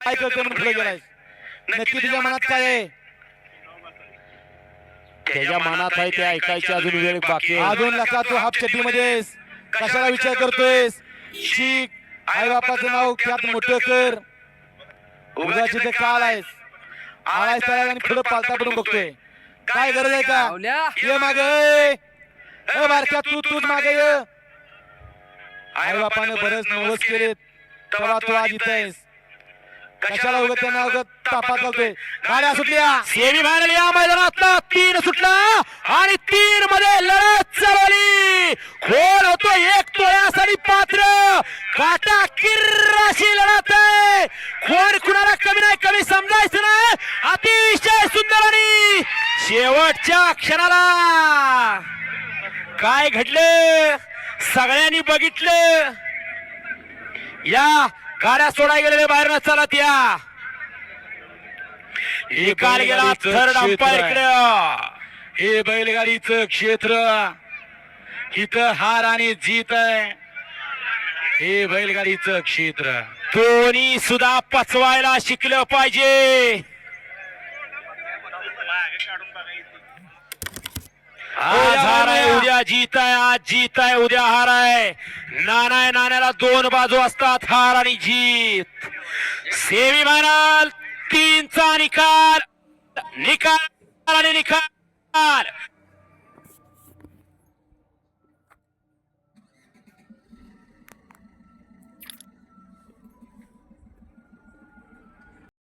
काय करते म्हणून पुढे गेलाय नक्की तुझ्या मनात काय आहे? त्याच्या मनात आहे ते ऐकायची अजून वेळ बाकी आहे. अजून लका तू हाफ चड्डी मध्येस कशाला विचार करतोयस? शिक. आई बापाचं नाव त्यात मोठं कर. उगाची ते काल आहेस आळायस त्याला आणि पुढे पालता पडून बघतोय. काय गरज आहे का? ये मागे. ए बारक्या तू तूच मागे ये. आई बापानं बरेच नवस केले तेव्हा तू आज इथं आहेस. कशाला उगत त्यांना उगत तापात घालतोय? गाड्या सुटल्या. सेमी फायनल या मैदानातला. तीन सुटला आणि तीन मध्ये लढत चालवली. खोल होतो एक तोळ्यासाठी पात्र. काटा किर्राशी लढत आहे. खोर कुणाला कमी नाही कमी समजायचं नाही. अतिशय सुंदर आणि शेवटच्या क्षणाला काय घडलं? सगळ्यांनी बघितलं. या गाड्या सोडाय गेलेले बाहेर चालत या. निकाल गेला थर्ड अंपायर. इकडे. हे बैलगाडीचं क्षेत्र. इथं हार आणि जीत आहे. हे बैलगाडीचं क्षेत्र. दोन्ही सुद्धा पचवायला शिकलं पाहिजे. आज हार आहे उद्या जीत आहे आज जीत आहे उद्या हार आहे. नाना आहे नाण्याला दोन बाजू असतात हार आणि जीत. सेमी फायनल तीनचा निकाल निकाल आणि निकाल.